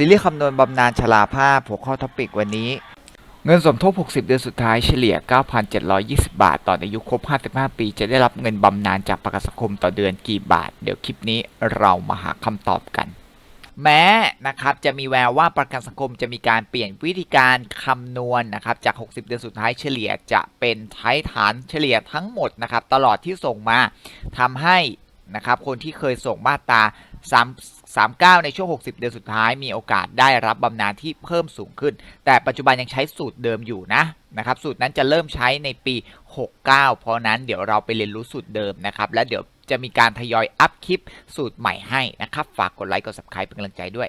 ซีรีส์คำนวณบำนาญชราภาพหัวข้อท็อปิกวันนี้ เงินสมทบ 60 เดือนสุดท้ายเฉลี่ย 9,720 บาท ต่ออายุครบ 55 ปี จะได้รับเงินบำนาญจากประกันสังคมต่อเดือนกี่บาท เดี๋ยวคลิปนี้เรามาหาคำตอบกัน แม้นะครับจะมีแววว่าประกันสังคมจะมีการเปลี่ยนวิธีการคำนวณนะครับจาก 60 เดือนสุดท้ายเฉลี่ยจะเป็นใช้ฐานเฉลี่ยทั้งหมดนะครับตลอดที่ส่งมาทำให้นะครับคนที่เคยส่งมาตรา3 39 ในช่วง 60 เดือนสุดท้ายมีโอกาสได้รับบำนาญที่เพิ่มสูงขึ้น แต่ปัจจุบันยังใช้สูตรเดิมอยู่นะนะครับสูตรนั้นจะเริ่มใช้ในปี 69 เพราะนั้นเดี๋ยวเราไปเรียนรู้สูตรเดิมนะครับและเดี๋ยวจะมีการทยอยอัพคลิปสูตรใหม่ให้นะครับ ฝากกดไลค์กด subscribe เป็นกำลังใจด้วย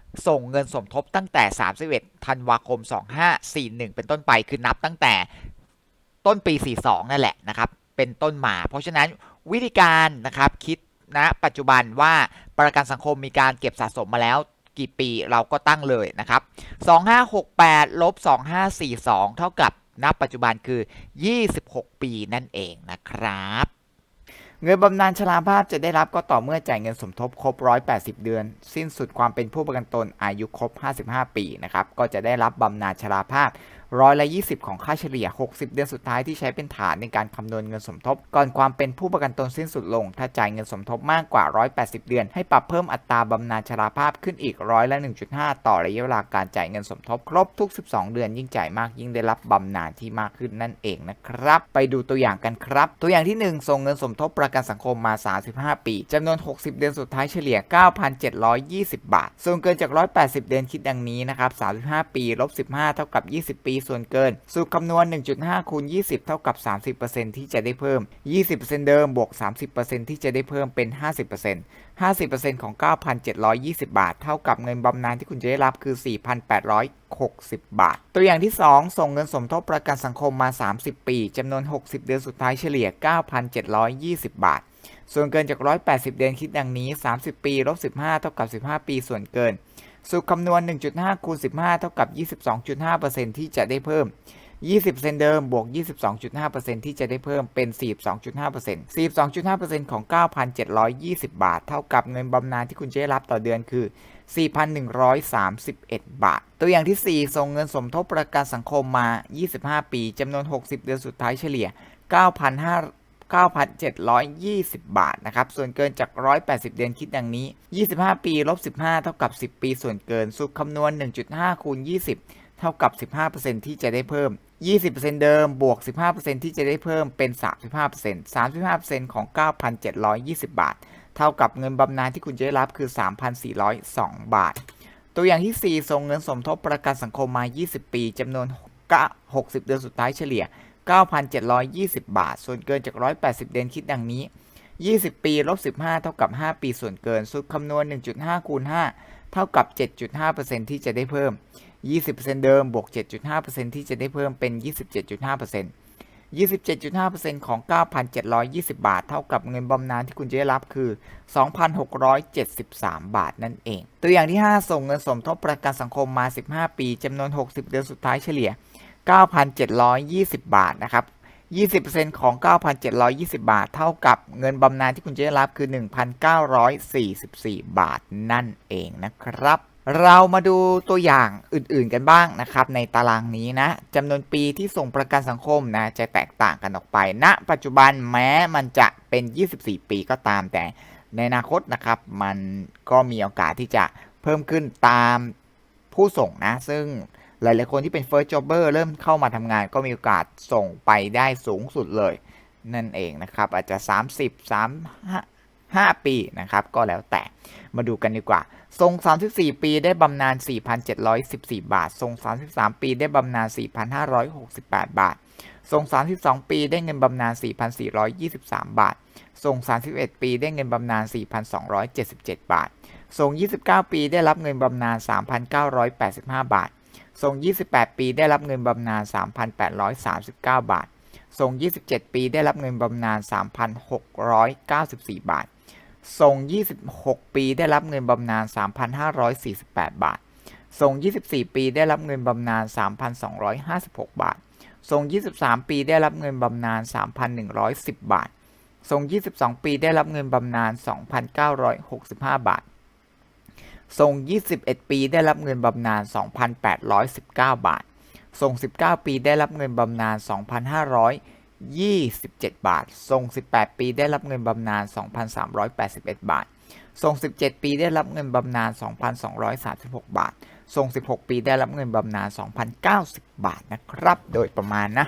ส่งเงินสมทบตั้งแต่ 31 ธันวาคม 2541 เป็นต้นไป คือนับตั้งแต่ต้นปี 42 นั่นแหละนะครับ เป็นต้นมา เพราะฉะนั้นวิธีการนะครับคิดนะปัจจุบันว่าประกันสังคมมีการเก็บสะสมมาแล้วกี่ปีเราก็ตั้งเลยนะครับ 2568ลบ2542 เท่ากับณปัจจุบันคือ 26 ปีนั่นเองนะครับ เงินบำนาญชราภาพจะได้รับก็ต่อเมื่อจ่ายเงินสมทบครบ 180 เดือน สิ้นสุดความเป็นผู้ประกันตนอายุครบ 55 ปีนะครับก็จะได้รับบำนาญชราภาพ ร้อยละ 20 ของค่าเฉลี่ย 60 เดือนสุดท้ายที่ใช้เป็นฐานในการคำนวณเงินสมทบ ก่อนความเป็นผู้ประกันตนสิ้นสุดลง ถ้าจ่ายเงินสมทบมากกว่า 180 เดือน ให้ปรับเพิ่มอัตราบำนาญชราภาพขึ้นอีกร้อยละ 1.5 ต่อระยะเวลาการจ่ายเงินสมทบครบทุก 12 เดือนยิ่งจ่ายมากยิ่งได้รับบำนาญที่มากขึ้นนั่นเองนะครับ ไปดูตัวอย่างกันครับ ตัวอย่างที่ 1 ส่งเงินสมทบประกันสังคมมา 35 ปีจำนวน 60 เดือนสุดท้ายเฉลี่ย 9,720 บาท ส่วนเกินจาก 180 เดือนคิดดังนี้นะครับ35 ปีลบ15 เท่ากับ 20 ปีส่วนเกิน สูตรคำนวณ 1.5คูณ20 เท่ากับ 30%ที่จะได้เพิ่ม 20%เดิมบวก 30%ที่จะได้เพิ่มเป็น 50% 50%ของ 9,720 บาท เท่ากับเงินบำนาญที่คุณจะได้รับคือ 4,860 บาท ตัวอย่างที่ 2 ส่งเงินสมทบประกันสังคมมา 30 ปีจำนวน 60 เดือนสุดท้ายเฉลี่ย 9,720 บาท ส่วนเกินจาก 180 เดือนคิดดังนี้ 30 ปีลบ15 เท่ากับ 15 ปีส่วนเกิน สูตรคำนวณ 1.5 คูณ 15 เท่ากับ 22.5%ที่จะได้เพิ่ม 20%เดิม บวก 22.5%ที่จะได้เพิ่มเป็น 42.5% 42.5%ของ 9,720 บาท เท่ากับเงินบำนาญที่คุณจะได้รับต่อเดือนคือ 4,131 บาท ตัวอย่างที่ 4 ส่งเงินสมทบประกันสังคมมา 25 ปี จำนวน 60 เดือนสุดท้ายเฉลี่ย 9,500 9,720 บาทนะครับ ส่วนเกินจาก 180 เดือนคิดดังนี้ 25 ปีลบ15 เท่ากับ 10 ปี ส่วนเกินสูตรคำนวณ 1.5 คูณ 20 เท่ากับ 15%ที่จะได้เพิ่ม 20%เดิมบวก 15%ที่จะได้เพิ่มเป็น 35% 35%ของ 9,720 บาท เท่ากับเงินบำนาญที่คุณจะได้รับคือ 3,402 บาท ตัวอย่างที่ 4 ส่งเงินสมทบประกันสังคมมา 20 ปีจำนวน 60 เดือนสุดท้ายเฉลี่ย 9,720 บาท ส่วนเกินจาก 180 เดือนคิดดังนี้ 20 ปีลบ15 เท่ากับ 5 ปีส่วนเกินสูตรคำนวณ 1.5 คูณ 5 เท่ากับ 7.5%ที่จะได้เพิ่ม 20%เดิมบวก 7.5%ที่จะได้เพิ่มเป็น 27.5% 27.5%ของ 9,720 บาท เท่ากับเงินบำนาญที่คุณจะได้รับคือ 2,673 บาทนั่นเอง ตัวอย่างที่ 5 ส่งเงินสมทบประกันสังคมมา 15 ปี จำนวน 60 เดือนสุดท้ายเฉลี่ย 9,720 บาทนะครับ20%ของ 9,720 บาท เท่ากับเงินบำนาญที่คุณจะได้รับคือ 1,944 บาทนั่นเองนะครับ เรามาดูตัวอย่างอื่นๆกันบ้างนะครับ ในตารางนี้นะจำนวนปีที่ส่งประกันสังคมนะจะแตกต่างกันออกไปณนะปัจจุบันแม้มันจะเป็น 24 ปีก็ตามแต่ในอนาคตนะครับ มันก็มีโอกาสที่จะเพิ่มขึ้นตามผู้ส่งนะ ซึ่ง หลายๆคนที่เป็น first jobber เริ่มเข้ามาทำงานก็มีโอกาสส่งไปได้สูงสุดเลย นั่นเองนะครับ อาจจะ 30 3 5 ปีนะครับ ก็แล้วแต่มาดูกันดีกว่า ทรง 34 ปีได้บำนาญ 4,714 บาท ทรง 33 ปีได้บำนาญ 4,568 บาท ทรง 32 ปีได้เงินบำนาญ 4,423 บาท ทรง 31 ปีได้เงินบำนาญ 4,277 บาท ทรง 29 ปีได้รับเงินบำนาญ 3,985 บาท ทรง 28 ปีได้รับเงินบำนาญ 3,839 บาท ทรง 27 ปีได้รับเงินบำนาญ 3,694 บาท ทรง 26 ปีได้รับเงินบำนาญ 3,548 บาท ทรง 24 ปีได้รับเงินบำนาญ 3,256 บาท ทรง 23 ปีได้รับเงินบำนาญ 3,110 บาท ทรง 22 ปีได้รับเงินบำนาญ 2,965 บาท ทรง 21 ปีได้รับเงินบำนาญ 2,819 บาท ทรง 19 ปีได้รับเงินบำนาญ 2,527 บาท ทรง 18 ปีได้รับเงินบำนาญ 2,381 บาท ทรง 17 ปีได้รับเงินบำนาญ 2,236 บาททรง 16 ปี ได้รับเงินบำนาญ2,090 บาทนะครับ โดยประมาณนะ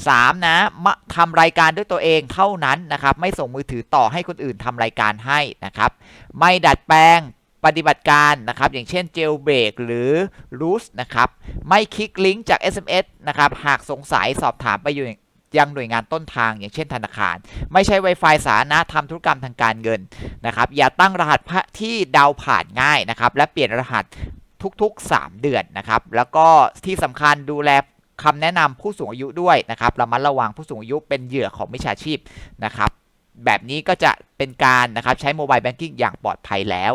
3. นะมาทำรายการด้วยตัวเองเท่านั้นนะครับไม่ส่งมือถือต่อให้คนอื่นทำรายการให้นะครับไม่ดัดแปลงปฏิบัติการนะครับอย่างเช่น jailbreak หรือ root นะครับไม่คลิกลิงก์จาก SMS นะครับหากสงสัยสอบถามไปอยู่ยังหน่วยงานต้นทาง อย่างเช่นธนาคาร ไม่ใช่ Wi-Fi สาธารณะทำธุรกรรมทางการเงินนะครับอย่าตั้งรหัสที่เดาผ่านง่ายนะครับและเปลี่ยนรหัสทุกๆ 3 เดือนนะครับ แล้วก็ที่สำคัญดูแล คำแนะนำผู้สูงอายุด้วยนะครับระมัดระวังผู้สูงอายุเป็นเหยื่อของมิจฉาชีพนะครับแบบนี้ก็จะเป็นการนะครับใช้โมบายแบงกิ้งอย่างปลอดภัยแล้ว